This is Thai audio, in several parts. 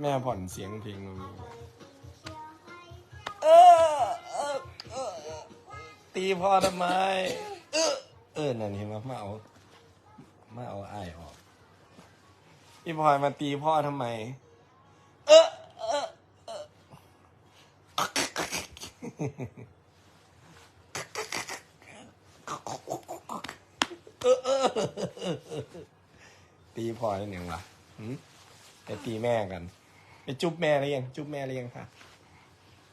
แม่ผ่อนเสียงเพลงมันมีเออเออเออเออตีพ่อทำไม เออเออนั่นเห็นไหมมาเอามาเอาไอ้ายออกพี่พลอยมาตีพ่อทำไม เออเออเออเออเออตีพ่อได้หนึ่งวะหืมไปตีแม่กัน จุ๊บแม่หรือยังจุ๊บแม่หรือยังคะ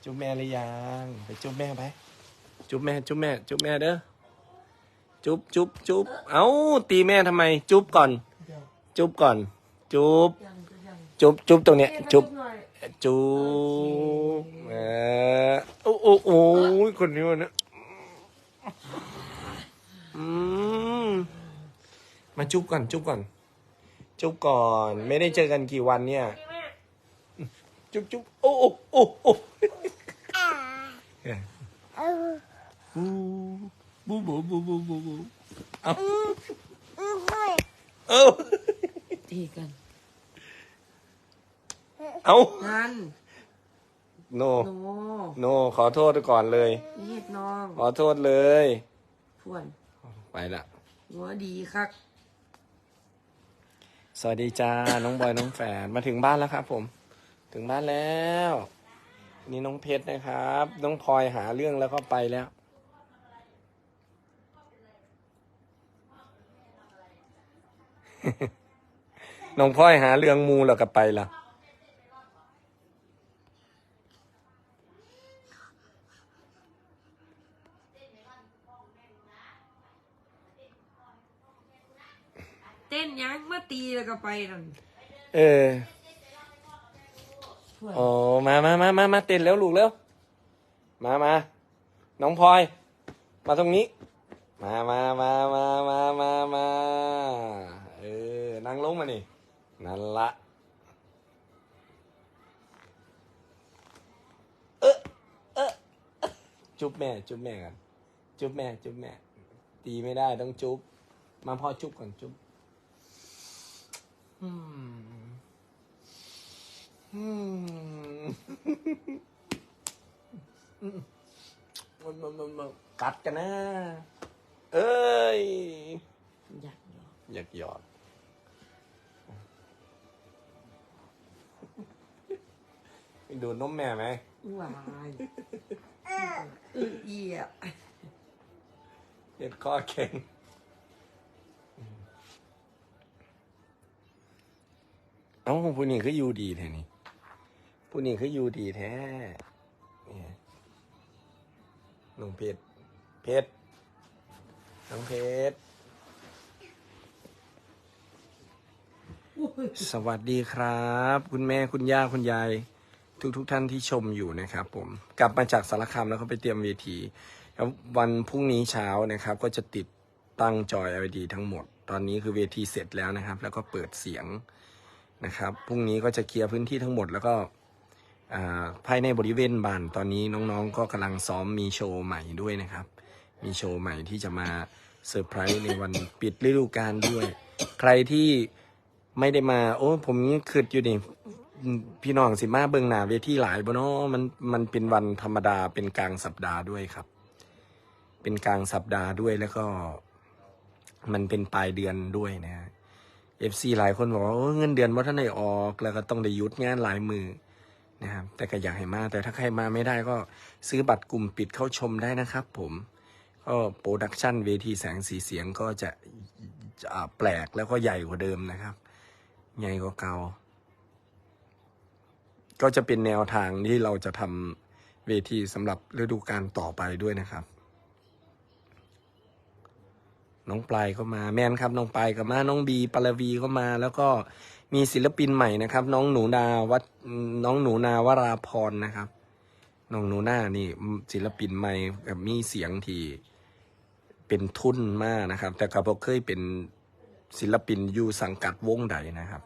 จุ๊บแม่หรือยังไปจุ๊บแม่ไปจุ๊บแม่จุ๊บแม่จุ๊บแม่เด้อจุ๊บจุ๊บจุ๊บเอ้าตีแม่ทำไม จุ๊บก่อน จุ๊บก่อน จุ๊บยังยังจุ๊บจุ๊บตรงเนี้ย จุ๊บหน่อยจุ๊บเออโอ้โอ้โอ้ยคนนี้วันนี้อืมมาจุ๊บก่อน จุ๊บก่อน จุ๊บก่อน ไม่ได้เจอกันกี่วันเนี่ย จุ๊บจุ๊บโอ้โอ้โอ้โอ้บูบูบูบูบูบูเอาเอาตีกันเอานั่นโนโนโนขอโทษก่อนเลยนี่เฮ็ดน้อง ขอโทษเลยพวน ไปละหัวดีคักสวัสดีจ้า น้องบอย น้องแฝดมาถึงบ้านแล้วครับผม ถึงบ้านแล้ว นี่น้องเพชรนะครับ น้องพลอยหาเรื่องแล้วก็ไปแล้ว น้องพลอยหาเรื่องมูแล้วก็ไปละเต้นยังมาตีแล้วก็ไปนั่นเออพ วนโอ้มามามามามาเต้นแล้วลูกแล้วมามาน้องพลอย มาตรงนี้ มามามามามามามาเออนั่งลงมานี่นั่นละเออเออจุ๊บแม่ จุ๊บแม่กันจุ๊บแม่ จุ๊บแม่ ตีไม่ได้ต้องจุ๊บมาพ่อจุ๊บก่อนจุ๊บอืม มันมันมันมันกัดกันนะ เอ้ย อยากหยอมอยากหยอด ไปดูนมแม่ไหมวายเออเอียเห็ดข้อแข็งเอ้าผู้นี้คือยู่ดีแท้นี่ ผู้นี้คืออยู่ดีแท้นี่ยน้องเพชรเพชรน้องเพชรสวัสดีครับ คุณแม่คุณย่าคุณยาย ทุกทุกท่านที่ชมอยู่นะครับ ผมกลับมาจากสารคามแล้วก็ไปเตรียมเวทีแล้ววันพรุ่งนี้เช้านะครับ ก็จะติดตั้งจอย LED ทั้งหมด ตอนนี้คือเวทีเสร็จแล้วนะครับ แล้วก็เปิดเสียงนะครับพรุ่งนี้ก็จะเคลียร์พื้นที่ทั้งหมดแล้วก็ ภายในบริเวณบ้านตอนนี้น้องๆ ก็กำลังซ้อมมีโชว์ใหม่ด้วยนะครับ มีโชว์ใหม่ที่จะมาเซอร์ไพรส์ในวันปิดฤดูกาลด้วย ใครที่ไม่ได้มา โอ้ ผมยังคิดอยู่นี่พี่น้องสิมาเบิงหนาเวทีหลายบ่เนาะมันมันเป็นวันธรรมดาเป็นกลางสัปดาห์ด้วยครับ เป็นกลางสัปดาห์ด้วยแล้วก็ มันเป็นปลายเดือนด้วยนะฮะ FC หลายคนบอกว่าเงินเดือนว่าท่านได้ออก แล้วก็ต้องได้ยุดงานหลายมือ นะครับ แต่ก็อยากให้มา แต่ถ้าใครมาไม่ได้ก็ซื้อบัตรกลุ่มปิดเข้าชมได้นะครับผมก็โปรดักชันเวทีแสงสีเสียงก็จะจะแปลกแล้วก็ใหญ่กว่าเดิมนะครับ ใหญ่กว่าเก่า ก็จะเป็นแนวทางที่เราจะทำเวทีสำหรับฤดูกาลต่อไปด้วยนะครับ น้องปลายก็มาแมนครับน้องปลายก็มาน้องบีปลวีก็มา แล้วก็มีศิลปินใหม่นะครับ น้องหนูนาวัดน้องหนูนาวราพรนะครับ น้องหนูนานี่ศิลปินใหม่กับมีเสียงที่เป็นทุนมากนะครับ แต่ก็บ่เคยเป็นศิลปินอยู่สังกัดวงใดนะครับ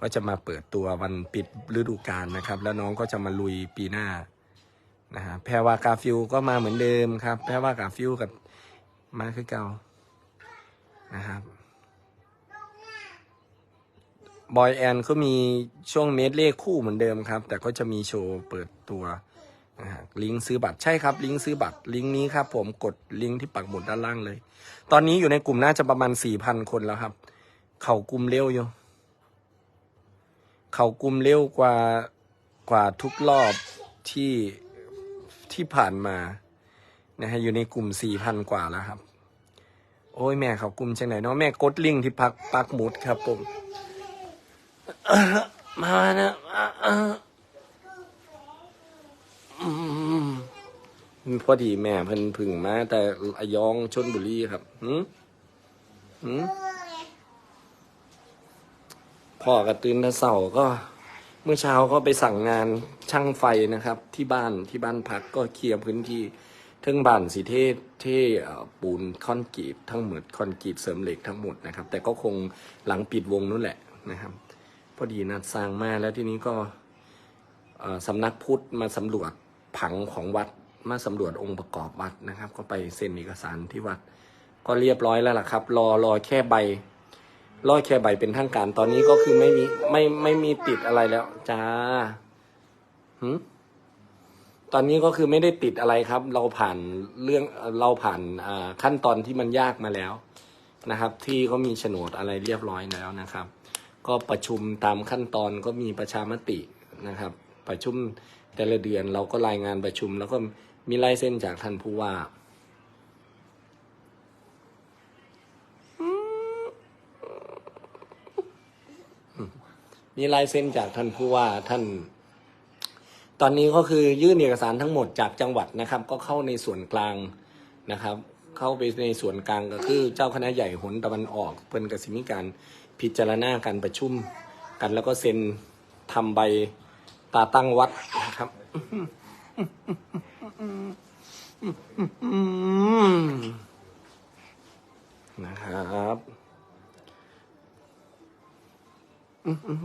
ก็จะมาเปิดตัววันปิดฤดูกาลนะครับ แล้วน้องก็จะมาลุยปีหน้านะฮะแพรวากาฟิลก็มาเหมือนเดิมครับ แพรวากาฟิลกับมาคือเก่า นะครับบอยแอนก็มีช่วงเมดเล่คู่เหมือนเดิมครับ แต่ก็จะมีโชว์เปิดตัวลิงก์ซื้อบัตรใช่ครับ ลิงก์ซื้อบัตรลิงก์นี้ครับ ผมกดลิงก์ที่ปักหมุดด้านล่างเลย ตอนนี้อยู่ในกลุ่มน่าจะประมาณสี่พันคนแล้วครับ เข่ากลุ่มเร็วอยู่ เข่ากลุ่มเร็วกว่ากว่าทุกรอบที่ที่ผ่านมานะฮะอยู่ในกลุ่มสี่พันกว่าแล้วครับ อ้ยแม่เขากลุ่มจังไหนเนาะแม่กดลิงที่ปักปักหมุดครับผมมานะอะอะอืมพอดีแม่เพิ่นพึ่งมาแต่ระยองชนบุรีครับหืมหืมพ่อกับตื่นต่เสาก็ เมื่อเช้าก็ไปสั่งงานช่างไฟนะครับ ที่บ้านที่บ้านพักก็เคลียร์พื้นที่ ทั้งบ้านสีเทศทเอ่ปูนคอนกรีตทั้งหมดคอนกรีตเสริมเหล็กทั้งหมดนะครับ แต่ก็คงหลังปิดวงนั่นแหละนะครับ พอดีนัดสร้างมาแล้วที่นี้ก็สำนักพุทธมาสำรวจผังของวัดมาสำรวจองค์ประกอบวัดนะครับ ก็ไปเซ็นเอกสารที่วัด ก็เรียบร้อยแล้วล่ะครับ รอรอแค่ใบรอแค่ใบเป็นทางการตอนนี้ก็คือไม่มีไม่ไม่มีติดอะไรแล้วจ้าหืม ตอนนี้ก็คือไม่ได้ติดอะไรครับ เราผ่านเรื่องเราผ่านขั้นตอนที่มันยากมาแล้วนะครับ ที่เขามีโฉนดอะไรเรียบร้อยแล้วนะครับ ก็ประชุมตามขั้นตอนก็มีประชามตินะครับ ประชุมแต่ละเดือนเราก็รายงานประชุม แล้วก็มีลายเส้นจากท่านผู้ว่ามีลายเซ็นจากท่านผู้ว่าท่าน ตอนนี้ก็คือยื่นเอกสารทั้งหมดจากจังหวัดนะครับ ก็เข้าในส่วนกลางนะครับ เข้าไปในส่วนกลางก็คือเจ้าคณะใหญ่หนตะวันออกเป็นกสิมีการพิจารณาการประชุมกันแล้วก็เซ็นทำใบตาตั้งวัดนะครับนะครับ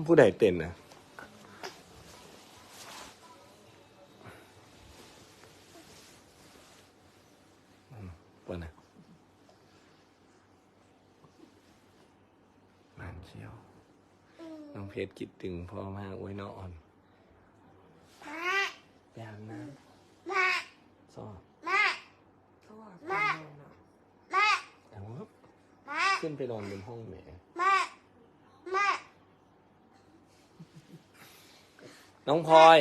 ผู้ใดเต้นนะอืมว่านะมาน เชียว น้องเพชรคิดถึงพ่อมากโอ้ยน้องอ่อนไปอาบน้ำซอเอาขึ้นไปนอนบนห้องแหมน้องพลอย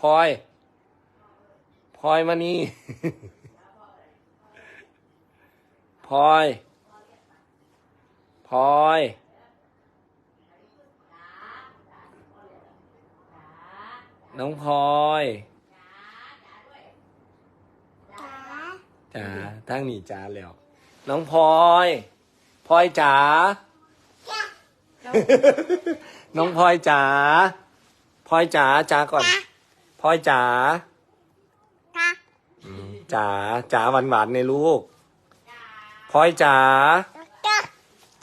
พลอยพลอยมานี่พลอยพลอย น้องพลอยจ๋าตั้งหนีจ้าแล้ว น้องพลอยพลอยจ๋าน้องพลอยจ๋าพลอยจ๋าจ๋าก่อนพลอยจ๋าอืมจ๋าจ๋าหวานหวานๆในลูกพลอยจ๋า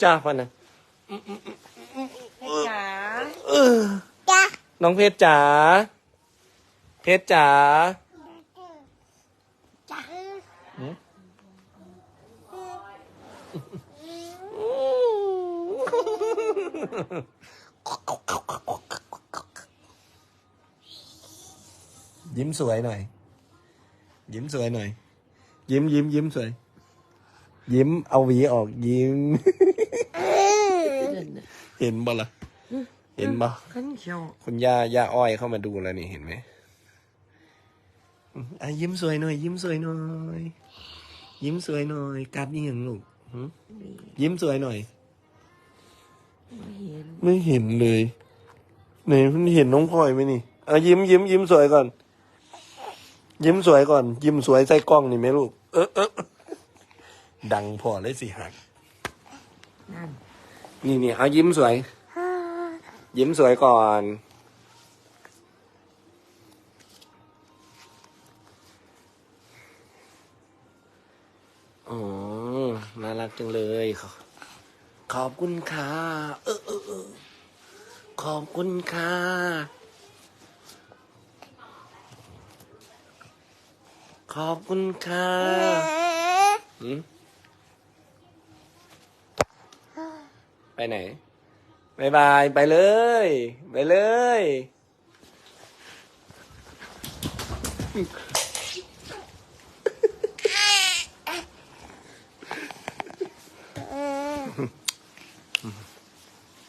จ้าพ่อนะจ๋าเออน้องเพชรจ๋า เพชรจ๋าหืมยิ้มสวยหน่อย ยิ้มสวยหน่อย ยิ้มยิ้มยิ้มสวย ยิ้มเอาหวีออกยิ้ม เห็นบ่ล่ะเห็นบ่ขันเขียว คุณย่าย่าอ้อยเข้ามาดูแล้วนี่เห็นไหม อืมอะยิ้มสวยหน่อย ยิ้มสวยหน่อย ยิ้มสวยหน่อยกัดนี่ยังลูกหืมยิ้มสวยหน่อย ไม่เห็นไม่เห็นเลยไหนมันเห็นน้องพลอยไหมนี่อะยิ้มยิ้มยิ้มสวยก่อน ยิ้มสวยก่อน ยิ้มสวยใส่กล้องนี่ไหมลูกเออเออดังพอเลยสิหักนั่น นี่นี่เอายิ้มสวย ยิ้มสวยก่อน รักจังเลยขอขอบคุณค่ะเออเออเออขอบคุณค่ะขอบคุณค่ะไปไหนบายบายไปเลย ไปเลย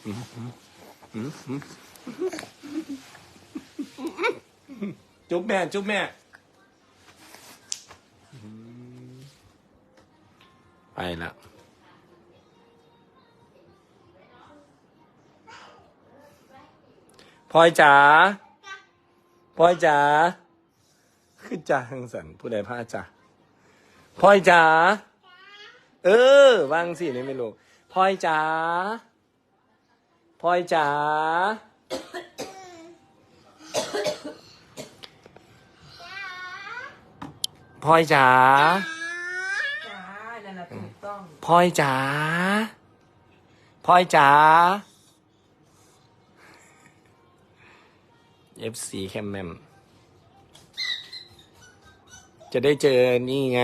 จุ๊บแม่ จุ๊บแม่ ไปละพลอยจ๋าพลอยจ๋าคือจ๋าหังสันผู้ใดพาจ๋าพลอยจ๋าเออวางสินี่ไม่รู้พลอยจ๋า ลอยจ๋าพลอยจ๋าจ้านั่นแหละถูกต้องพลอยจ๋าพลอยจ๋า FC แคมแมมจะได้เจอนี่ไง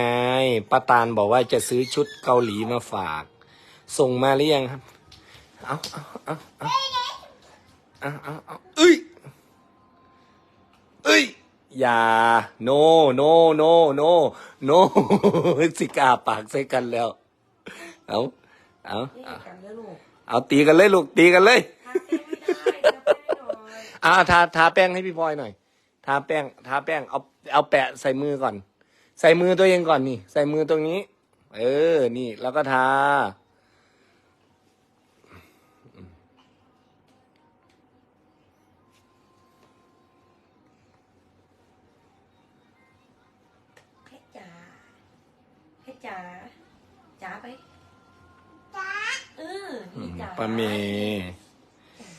ป้าตาลบอกว่าจะซื้อชุดเกาหลีมาฝาก ส่งมาหรือยังครับ เอาเอาเอาเอาเอาเอาเอาเอ้ยเอ้ยอย่า no no no no no สิกาปากใส่กันแล้ว เอาเอานี่เอากันแล้วลูกเอาตีกันเลยลูกตีกันเลยทาแป้งไม่ได้ทาแป้งหน่อยอ่าทาทาแป้งให้พี่พลอยหน่อย ทาแป้ง ทาแป้ง เอา เอาแปะใส่มือก่อน ใส่มือตัวเองก่อนนี่ ใส่มือตรงนี้ เออ นี่ แล้วก็ทา เพชรจ๋าจ๋าไปจ๋าเออนี่จ๋าป้าเมย์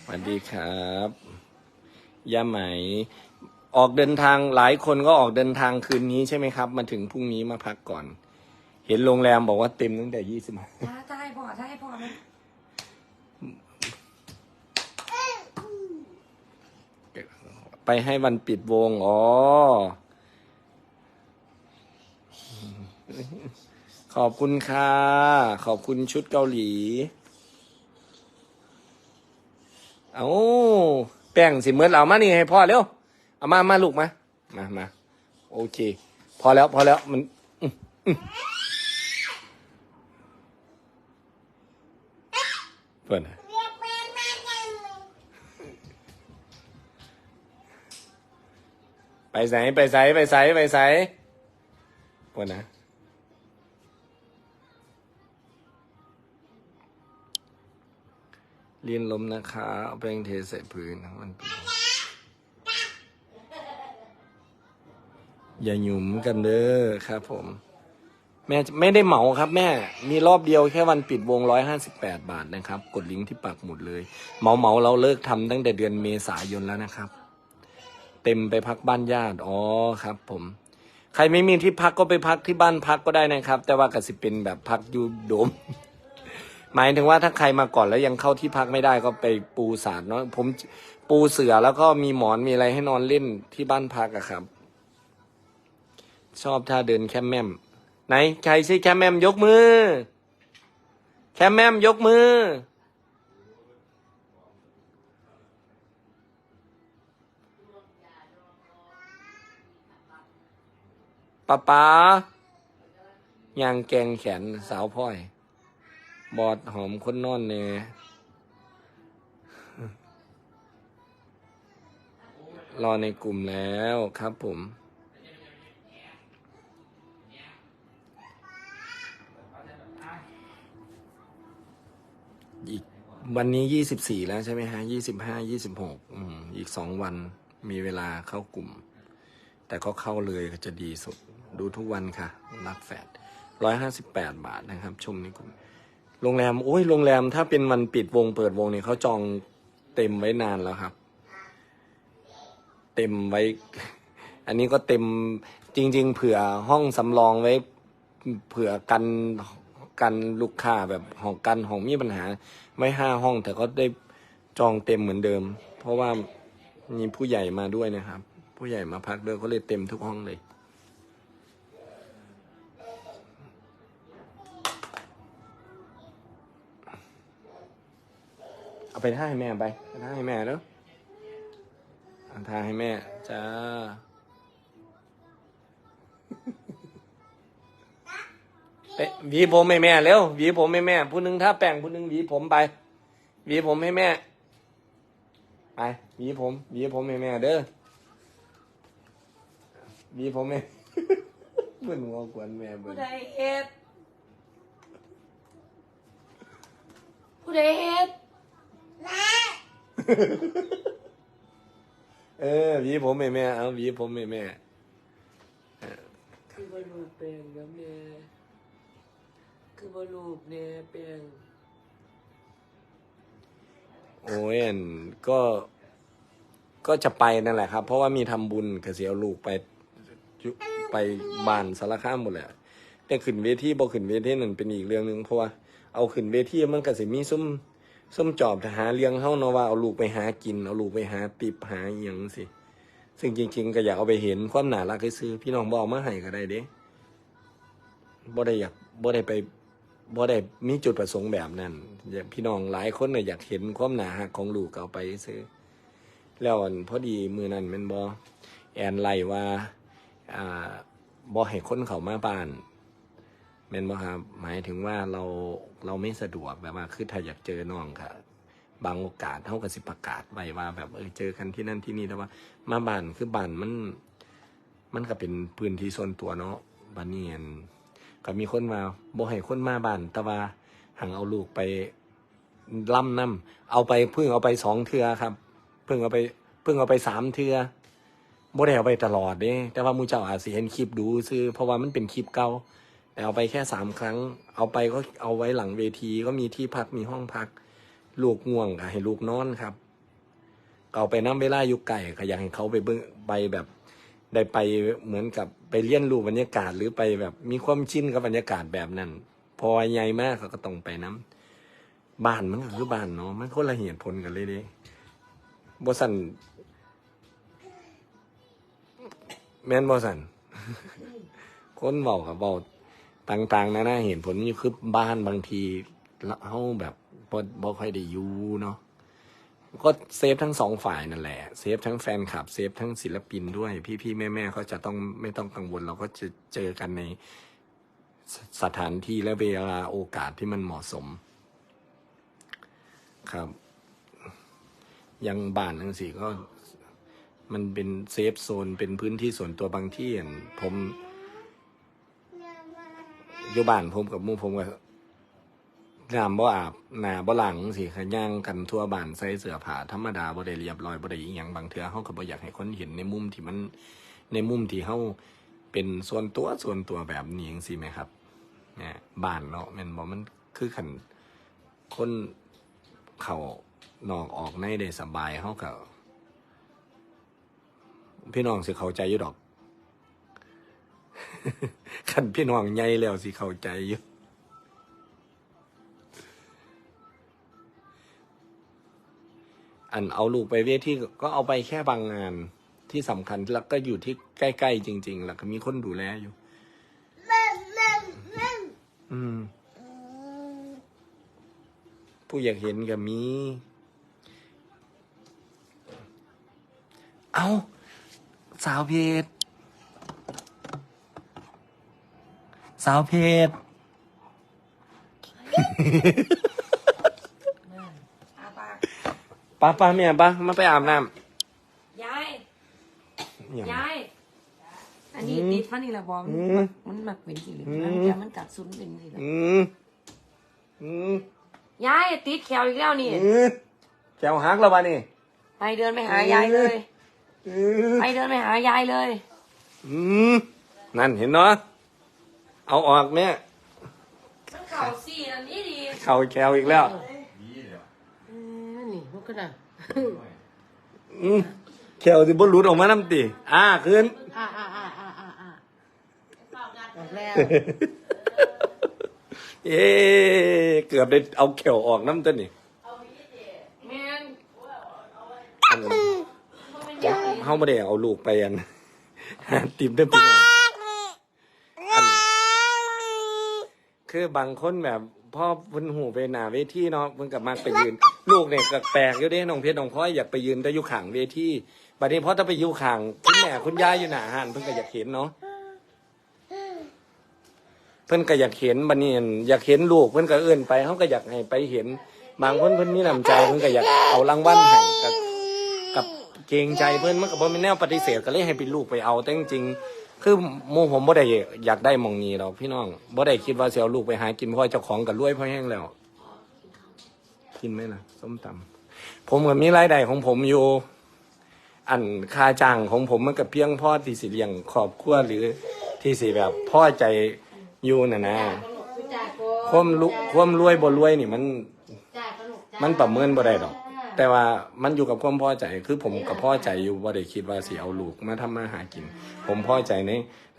สวัสดีครับย่าไหม ออกเดินทางหลายคนก็ออกเดินทางคืนนี้ใช่ไหมครับ มาถึงพรุ่งนี้มาพักก่อน เห็นโรงแรมบอกว่าเต็มตั้งแต่ยี่สิบจ้าจ้าให้พ่อจ้าให้พ่อมันไปให้วันปิดวง อ๋อ ขอบคุณค่ะ ขอบคุณชุดเกาหลี เอาแป้งสิเมื่อเอามานี่ให้พ่อเร็ว เอามา มาลูกมา มามาโอเค พอแล้ว พอแล้ว มันเปิดนะไปไหนไปไหนไปไหนไปไหนเปิดนะ เลียนลมนะคะเอาแป้งเทใส่พื้นมันป็นอย่าหยุมกันเด้อครับ ผม แม่ไม่ได้เหมาครับ แม่ มีรอบเดียวแค่วันปิดวงร้อยห้าสิบแปดบาทนะครับ กดลิงก์ที่ปักหมุดเลย เหมาเหมาเราเลิกทำตั้งแต่เดือนเมษายนแล้วนะครับ เต็มไปพักบ้านญาติอ๋อครับ ผม ใครไม่มีที่พักก็ไปพักที่บ้านพักก็ได้นะครับ แต่ว่ากสิเป็นแบบพักอยูโดม หมายถึงว่าถ้าใครมาก่อนแล้วยังเข้าที่พักไม่ได้ก็ไปปูสาดเนาะผมปูเสือแล้วก็มีหมอนมีอะไรให้นอนเล่นที่บ้านพักอะครับ ชอบท่าเดินแคมแมมไหนใครใช่แคมแมมยกมือ แคมแมมยกมือป๊าป๊ายางแกงแขนสาวพ่อย บอดหอมคนนอนเน่รอในกลุ่มแล้วครับผม อีกวันนี้ยี่สิบสี่แล้วใช่ไหมฮะยี่สิบห้ายี่สิบหกอีกสองวันมีเวลาเข้ากลุ่ม แต่ก็เข้าเลยก็จะดีสุด ดูทุกวันค่ะ รักแฟดร้อยห้าสิบแปดบาทนะครับ ชมในกลุ่ม โรงแรมโอ้ยโรงแรมถ้าเป็นวันปิดวงเปิดวงเนี่ยเขาจองเต็มไว้นานแล้วครับ เต็มไว้ อันนี้ก็เต็มจริง ๆ เผื่อห้องสำรองไว้ เผื่อกันกันลูกค้าแบบห้องกันห้องมีปัญหา ไม่ห้าห้อง แต่ก็ได้จองเต็มเหมือนเดิม เพราะว่ามีผู้ใหญ่มาด้วยนะครับ ผู้ใหญ่มาพักด้วยก็เลยเต็มทุกห้องเลย ไปท่าให้แม่ไปท่าให้แม่เนาะเอท่าให้แม่จ้าเอ๊ะหวีผมให้แม่เร็วหวีผมให้แม่ผู้หนึงถ้าแป้งผู้หนึงหวีผมไปหวีผมให้แม่ ไปหวีผมหวีผมให้แม่เด้อหวีผมให้เพื่อนหัวกวนแม่เบิ่ผู้ใดเฮ็ดผู้ใดเฮ็ด เออหวีผมให้แม่เอาหวีผมให้แม่คือบรูปแปลงกับแม่คือบรูปเนี่ยแปลงโอ้ยอันก็ก็จะไปนั่นแหละครับ เพราะว่ามีทำบุญกเสียเอาลูกไปยุไปบ้านสารคามหมดแหละแต่ขึ้นเวทีบ่ขึ้นเวทีนั่นเป็นอีกเรื่องหนึ่งเพราะว่าเอาขึ้นเวทีมันก็สิมีซุ้ม ซุ้มจอบทหารเลี้ยงเฮาเนาะว่าเอาลูกไปหากิน เอาลูกไปหาติบหาอหยังสิ ซึ่งจริง ๆ ก็อยากเอาไปเห็นความหนารักซื้อพี่น้องบอามาให้ก็ได้เด้บ่ได้อยากบ่ได้ไปบ่ได้มีจุดประสงค์แบบนั้นพี่น้องหลายคนน่ะอยากเห็นความหนารักของลูกก็เอาไปซื้อ แล้วอันพอดีมือนั้นมันบอแอนไล่ว่าอ่าบอให้คนเขามาบ้าน แม่นบอครับหมายถึงว่าเราเราไม่สะดวกแบบว่าคือถ้าอยากเจอน้องค่ะ บางโอกาสเท่ากับสิประกาศไว้ว่า แบบเออเจอกันที่นั่นที่นี่แต่ว่า มาบ้านคือบ้านมัน มันก็เป็นพื้นที่ส่วนตัวเนาะบ้านนี้อันก็มีคนมาบ่ให้คนมาบ้านแต่ว่าหังเอาลูกไปล่ำน้ำเอาไปเพิ่งเอาไปสองเทือครับ เพิ่งเอาไปเพิ่งเอาไปสามเทือบ่ได้เอาไปตลอดเด้แต่ว่ามูเจ้าอาจสิเห็นคลิปดูซื้อเพราะว่ามันเป็นคลิปเก่า แต่เอาไปแค่สามครั้ง เอาไปก็เอาไว้หลังเวทีก็มีที่พักมีห้องพัก ลูกง่วงก็ให้ลูกนอนครับก็เอาไปน้ำเวลาอยู่ไก่ก็อยากให้เขาไปเบิ่งไปแบบ ได้ไปเหมือนกับไปเรียนรูบรรยากาศหรือไปแบบมีความชินกับบรรยากาศแบบนั้น พอใหญ่มากเขาก็ต้องไปน้ำบ้านมันก็คือบ้านเนาะมันคนละเหตุผลกันเลยเด้บสันแมนบอสัน คนเบากับเบา ต่างๆนะนะเห็นผลนี่คือบ้านบางทีเขาแบบบ่บ่ค่อยได้อยู่เนาะก็เซฟทั้งสองฝ่ายนั่นแหละ เซฟทั้งแฟนคลับ เซฟทั้งศิลปินด้วย พี่ๆแม่ๆเขาจะต้องไม่ต้องกังวลเราก็จะเจอกันในสสถานที่และเวลาโอกาสที่มันเหมาะสม ครับ ยังบ้านทั้งสี่ก็ มันเป็นเซฟโซนเป็นพื้นที่ส่วนตัวบางที่อั่นผม อยู่บ้านผมกับมู่ผมก็น้ำบ่อาบหนาบ่หลังสิขย่างกันทั่วบ้านใส่เสื้อผ้าธรรมดาบ่ได้เรียบร้อยบ่ได้อีหยังบางเทื่อเฮาก็บ่อยากให้คนเห็นในมุมที่มันในมุมที่เฮาเป็นส่วนตัวส่วนตัวแบบนี้จังซี่ไหมครับเนี่ยบ้านเนาะแม่นบ่มันคือขันคนเขานอกออกในได้สบายเฮาก็พี่น้องสิเข้าใจอยู่ดอก คันพี่น้องใหญ่แล้วสิเข้าใจอยู่อันเอาลูกไปเวทีก็ก็เอาไปแค่บางงานที่สำคัญแล้วก็อยู่ที่ใกล้ๆจริง ๆ แล้วก็มีคนดูแลอยู่อืมผู้อยากเห็นก็มี เอาสาวเพจ สาวเพจอาปากป้าป้าแม่ป้ามาไปอาบน้ยายำอย่าง ยาย อันนี้ติดฟันนี่แหละบอมอืมมันหมักเป็นสีเหลืองอืมมันจะมันกัดซุนเป็นสีเหลืองอืมอืมยายติดแขวอีกแล้วนี่ อืมแขวหักแล้ววะนี่ไปเดินไปหายายเลย อืมไปเดินไปหายายเลย อืมนั่นเห็นเนาะ เอาออกแม่มันเข่าสี่อันนี้ดีเข่าแขวอีกแล้วเออนี่พวกกันอะอืมแขวสิบ่หลุดออกมาน้ำตีอ่าขึ้นอ่าอ่าอ่าอ่าอ่าอ่าออกแล้วเอ๊เกือบได้เอาแขวออกน้ำตัวนี่แม่นอันเฮาไม่ได้เอาลูกไปอันหาติมได้พี่น้องอัน คือบางคนแบบพ่อเพิ่นหูไปหน้าเวทีเนาะเพิ่นก็มักไปยืน ลูกเนี่ยก็แปลกอยู่เด้น้องเพชรน้องพลอยอยากไปยืนแต่อยู่ข้างเวทีบัดนี้พอถ้าไปอยู่ข้างคุณแม่คุณยายอยู่หน้าห้านเพิ่นก็อยากเห็นเนาะเพิ่นก็อยากเห็นบัดนี้อยากเห็นลูกเพิ่นก็เอื้อนไปเขาก็อยากให้ไปเห็น บางคนเพิ่นมีน้ำใจเพิ่นก็อยากเอารางวัลให้กับกับเกรงใจเพิ่นมันก็บ่แม่นแนวปฏิเสธก็เลยให้เป็นลูกไปเอาแต่จริงๆ คือหมูผมบ่ได้อยากได้หมองนี้ดอกพี่น้องบ่ได้คิดว่าเสิเอาลูกไปหากินเพราะเจ้าของก็รวยเพราะแห้งแล้ว กินไหมล่ะส้มตำผมก็มีรายได้ของผมอยู่ อันค่าจ้างของผมมันก็เพียงพ่อที่สิเลี้ยงครอบครัวหรือที่สิแบบพ่อใจอยู่น่ะนะความลุความรวยบ่รวยนี่มัน มันประเมินบ่ได้ดอก แต่ว่ามันอยู่กับความพอใจคือผมกับพ่อใจอยู่บ่ได้คิดว่าสิเอาลูกมาทำมาหากิน ผมพ่อใจใน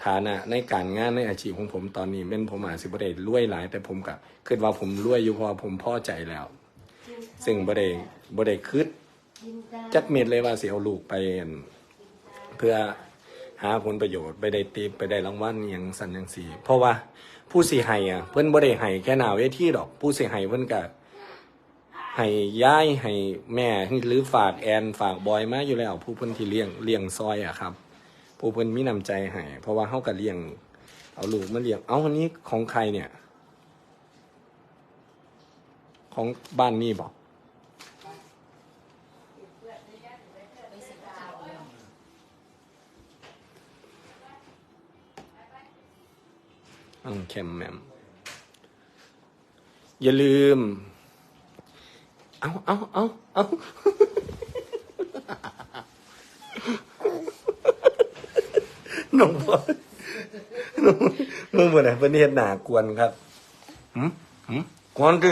ฐานะในการงานในอาชีพของผมตอนนี้เป็นผมอาจสิบ่ได้รวยหลาย แต่ผมก็คิดว่าผมรวยอยู่เพราะว่าผมพ่อใจแล้ว ซึ่งบ่ได้บ่ได้คิดจักเม็ดเลยว่าสิเอาลูกไป เพื่อหาผลประโยชน์ไปได้ตีไปได้รางวัลอย่างสันอย่างสีเพราะว่าผู้สิให้อะเพิ่นบ่ได้ให้แค่หน้าเวทีดอก ผู้สิให้เพิ่นก็ ให้ย้ายให้แม่หรือฝากแอนฝากบอยมาอยู่แล้วผู้เพิ่นที่เลี้ยงเลี้ยงซอยอะครับ ผู้เพิ่นมีน้ำใจให้เพราะว่าเฮาก็เลี้ยง เอาลูกมาเลี้ยง เอาวันนี้ของใครเนี่ย ของบ้านนี่บอกอังเข้มแมมอย่าลืม เอาเอาเอาเอาหนุ่มพ่อหนุ่มมึงเหมือนไอ้เพื่อนเฮ็ดหนากวนครับหืมหืมกวนดิ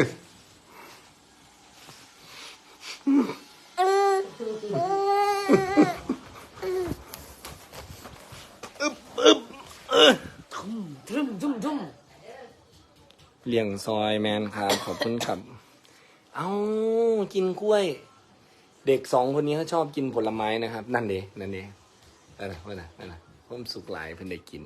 อึบอึบเออทุ่มทุ่มทุ่มเลี้ยงซอยแมนครับขอบคุณครับ เอา กินกล้วย เด็กสองคนนี้เขาชอบกินผลไม้นะครับ นั่นเดนั่นเดนั่นนะนั่นนะนั่นนะผมสุกหลายเพิ่นได้กิน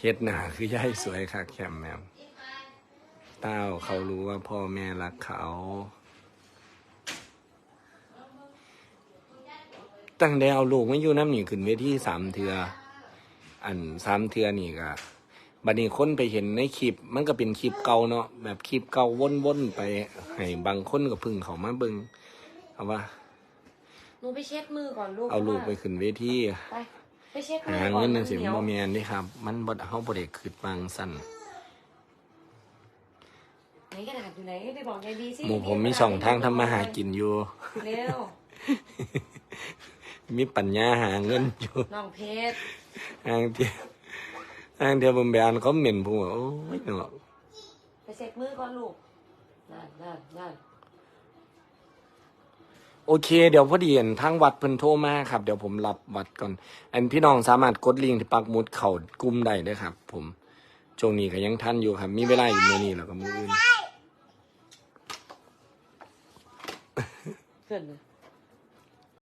เฮ็ดหนาคือย่ายสวยค่ะแคมแมมเต้าเขารู้ว่าพ่อแม่รักเขา ตั้งแต่เอาลูกมาอยู่น้ำหนีขึ้นเวทีสามเทือ อันสามเทือนี่ก็บัดนี้คนไปเห็นในคลิปมันก็เป็นคลิปเก่าเนาะแบบคลิปเก่าวนๆไปให้บางคนก็พึ่งเขามาเบิงเอาว่าหนูไปเช็ดมือก่อนลูกเอาลูกไปขึ้นเวทีไปไปเช็ดมือหาก่อนเงินนั่นสิเหยวบ่แม่นเด้ครับ มันบ่เฮาบ่ได้คิดวางสั้นไหนกระดาษอยู่ไหนไปบอกยายดีสิหมู่ผมมีช่องทางทำมาหากินอยู่เร็ว มีปัญญาหาเงินอยู่ น้องเพชรทางเดียวทางเดียวผมไปอ่านคอมเมนต์ผมว่าโอ้ยเนาะไปเช็ดมือก่อนลูกนั่นนั่นนั่นโอเค เดี๋ยวพอดีเห็นทางวัดเพิ่นโทรมาครับ เดี๋ยวผมรับวัดก่อน อันพี่น้องสามารถกดลิงก์ที่ปักหมุดเข้ากลุ่มได้เด้อครับ ผมช่วงนี้ก็ยังทันอยู่ครับ มีเวลาอยู่มื้อนี้แล้วก็มื้ออื่น เกินเลย